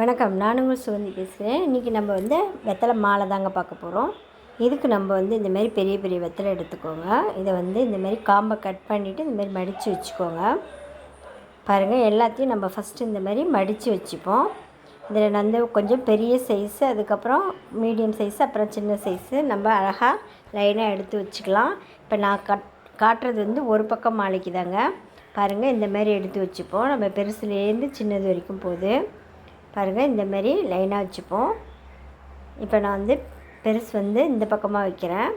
வணக்கம். நான் உங்கள் சுகந்தி பேசுகிறேன் இன்றைக்கி நம்ம வந்து வெத்தலை மாலை தாங்க பார்க்க போகிறோம் இதுக்கு நம்ம வந்து இந்தமாரி பெரிய பெரிய வெத்தலை எடுத்துக்கோங்க. இதை வந்து இந்தமாரி காம்பை கட் பண்ணிவிட்டு இந்தமாரி மடித்து வச்சுக்கோங்க. பாருங்கள் எல்லாத்தையும் நம்ம ஃபஸ்ட்டு இந்தமாரி மடித்து வச்சுப்போம். இதில் வந்து கொஞ்சம் பெரிய சைஸு அதுக்கப்புறம் மீடியம் சைஸு அப்புறம் சின்ன சைஸு நம்ம அழகாக லைனாக எடுத்து வச்சுக்கலாம். இப்போ நான் கட் காட்டுறது வந்து ஒரு பக்கம் மாலைக்கு தாங்க பாருங்கள் இந்தமாரி எடுத்து வச்சுப்போம். நம்ம பெருசுலேருந்து சின்னது வரைக்கும் போகுது. பாருங்கள் இந்தமாரி லைனாக வச்சுப்போம். இப்போ நான் வந்து பெருசு வந்து இந்த பக்கமாக வைக்கிறேன்.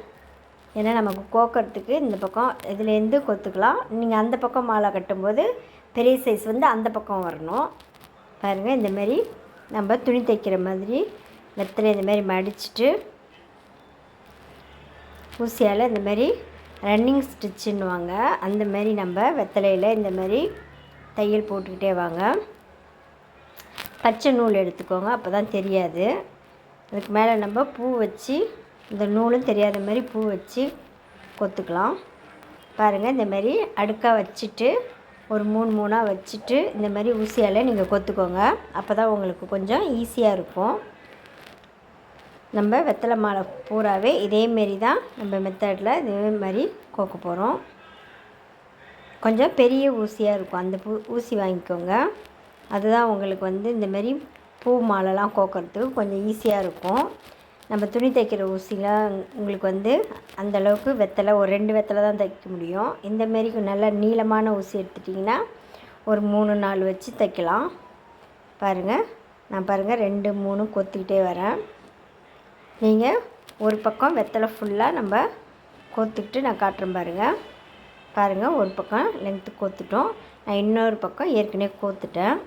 ஏன்னா நமக்கு கோக்கிறதுக்கு இந்த பக்கம் இதுலேருந்து கொத்துக்கலாம். நீங்கள் அந்த பக்கம் மாலை கட்டும்போது பெரிய சைஸ் வந்து அந்த பக்கம் வரணும். பாருங்கள் இந்தமாரி நம்ம துணி தைக்கிற மாதிரி வெத்தலை இந்தமாரி மடிச்சுட்டு ஊசியால் இந்தமாரி ரன்னிங் ஸ்டிச்சுன்னுவாங்க அந்த மாதிரி நம்ம வெத்தலையில் இந்தமாரி தையல் போட்டுக்கிட்டே வாங்க. பச்சை நூல் எடுத்துக்கோங்க அப்போ தான் தெரியாது. அதுக்கு மேலே நம்ம பூ வச்சு இந்த நூலும் தெரியாத மாதிரி பூ வச்சு கொத்துக்கலாம். பாருங்கள் இந்த மாதிரி அடுக்காக வச்சுட்டு ஒரு மூணு மூணாக வச்சுட்டு இந்த மாதிரி ஊசியால் நீங்கள் கொத்துக்கோங்க. அப்போ தான் உங்களுக்கு கொஞ்சம் ஈஸியாக இருக்கும். நம்ம வெத்தலை மாலை பூராவே இதேமாரி தான் நம்ம மெத்தடில் இதே மாதிரி கோக்க போகிறோம் கொஞ்சம் பெரிய ஊசியாக இருக்கும். அந்த பூ ஊசி வாங்கிக்கோங்க. அதுதான் உங்களுக்கு வந்து இந்தமாரி பூ மாலைலாம் கோக்கிறதுக்கு கொஞ்சம் ஈஸியாக இருக்கும். நம்ம துணி தைக்கிற ஊசிலாம் உங்களுக்கு வந்து அந்தளவுக்கு வெத்தலை ஒரு ரெண்டு வெத்தலை தான் தைக்க முடியும். இந்தமாரி நல்லா நீளமான ஊசி எடுத்துட்டிங்கன்னா ஒரு மூணு நாலு வச்சு தைக்கலாம். பாருங்கள் நான் பாருங்கள் ரெண்டு மூணு கொத்திக்கிட்டே வரேன். நீங்கள் ஒரு பக்கம் வெத்தலை ஃபுல்லாக நம்ம கோத்துக்கிட்டு நான் காட்டுறேன் பாருங்கள் பாருங்கள் ஒரு பக்கம் லென்த்து கோத்துட்டோம். நான் இன்னொரு பக்கம் ஏற்கனவே கோத்துட்டேன்.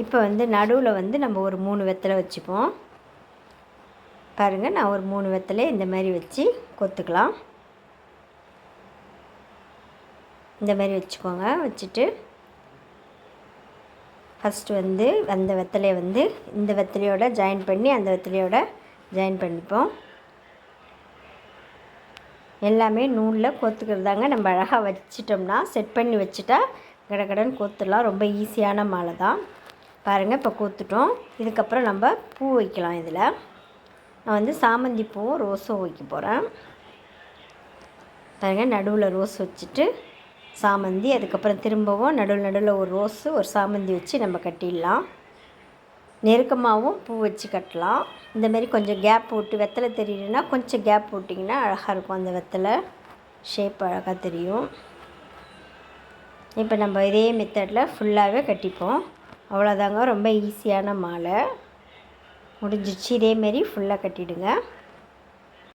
இப்போ வந்து நடுவில் வந்து நம்ம ஒரு மூணு வெத்தலை வச்சுப்போம். பாருங்கள் நான் ஒரு மூணு வெத்தலை இந்த மாதிரி வச்சு கொத்துக்கலாம். இந்த மாதிரி வச்சுக்கோங்க வச்சுட்டு ஃபஸ்ட்டு வந்து அந்த வெத்தலையை வந்து இந்த வெத்தலையோட ஜாயின் பண்ணி அந்த வெத்தலையோட ஜாயின் பண்ணிப்போம். எல்லாமே நூலில் கோத்துக்கிறதாங்க. நம்ம அழகாக வச்சிட்டோம்னா செட் பண்ணி வச்சுட்டா கடகடன்னு கோத்துடலாம். ரொம்ப ஈஸியான மாலை தான் பாருங்கள் இப்போ கூத்துட்டோம். இதுக்கப்புறம் நம்ம பூ வைக்கலாம் இதில். நான் வந்து சாமந்தி பூவும் ரோஸும் வைக்க போகிறேன் பாருங்கள் நடுவில் ரோஸ் வச்சுட்டு சாமந்தி அதுக்கப்புறம் திரும்பவும் நடுவில் நடுவில் ஒரு ரோஸு ஒரு சாமந்தி வச்சு நம்ம கட்டிடலாம். நெருக்கமாகவும் பூ வச்சு கட்டலாம். இந்தமாரி கொஞ்சம் கேப் விட்டு வெத்தலை தெரியலன்னா கொஞ்சம் கேப் விட்டிங்கன்னா அழகாக இருக்கும். அந்த வெத்தலை ஷேப் அழகாக தெரியும். இப்போ நம்ம இதே மெத்தடில் ஃபுல்லாகவே கட்டிப்போம். அவ்வளோதாங்க. ரொம்ப ஈஸியான மாலை. முடிஞ்சிச்சு இதேமாரி ஃபுல்லாக கட்டிவிடுங்க